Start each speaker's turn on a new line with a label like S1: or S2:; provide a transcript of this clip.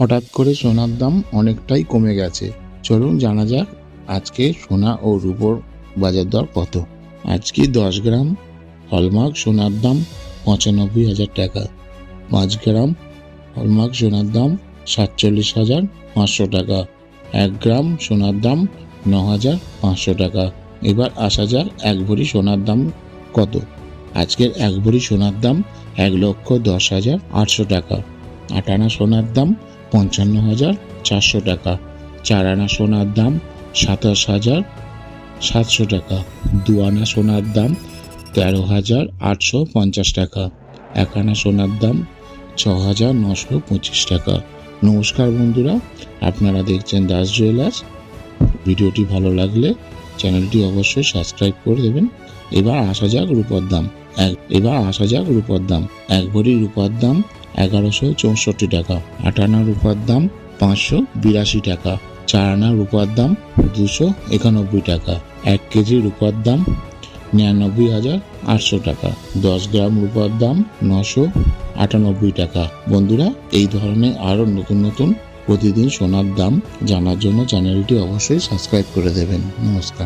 S1: হঠাৎ করে সোনার দাম অনেকটাই কমে গেছে। চলুন জানা যাক আজকে সোনা ও রূপোর বাজার দর কত। আজকে দশ গ্রাম হলমার্ক সোনার দাম পঁচানব্বই হাজার টাকা। পাঁচ গ্রাম হলমার্ক সোনার দাম সাতচল্লিশ হাজার পাঁচশো টাকা। এক গ্রাম সোনার দাম ন হাজার পাঁচশো টাকা। এবার আসা যাক এক ভরি সোনার দাম কত। আজকের এক ভরি সোনার দাম এক লক্ষ দশ হাজার আটশো টাকা। আট আনা সোনার দাম পঞ্চান্ন হাজার চারশো টাকা। চার আনা সোনার দাম সাতাশ হাজার সাতশো টাকা। দু আনা সোনার দাম তেরো হাজার আটশো পঞ্চাশ টাকা। এক আনা সোনার দাম ছ হাজার নশো পঁচিশ টাকা। নমস্কার বন্ধুরা, আপনারা দেখছেন দাস জুয়েলার্স। ভিডিওটি ভালো লাগলে চ্যানেলটি অবশ্যই সাবস্ক্রাইব করে দেবেন। এবার আসা যাক রূপর দাম। এবার আসা যাক রূপর দাম। এক ভরি রূপার দাম এগারোশো চৌষট্টি টাকা। আট আনা রূপার দাম পাঁচশো বিরাশি টাকা। চার আনা রূপার দাম দুশো একানব্বই টাকা। এক কেজি রূপার দাম নিরানব্বই হাজার আটশো টাকা। দশ গ্রাম রূপার দাম নশো আটানব্বই টাকা। বন্ধুরা, এই ধরনের আরও নতুন নতুন প্রতিদিন সোনার দাম জানার জন্য চ্যানেলটি অবশ্যই সাবস্ক্রাইব করে দেবেন। নমস্কার।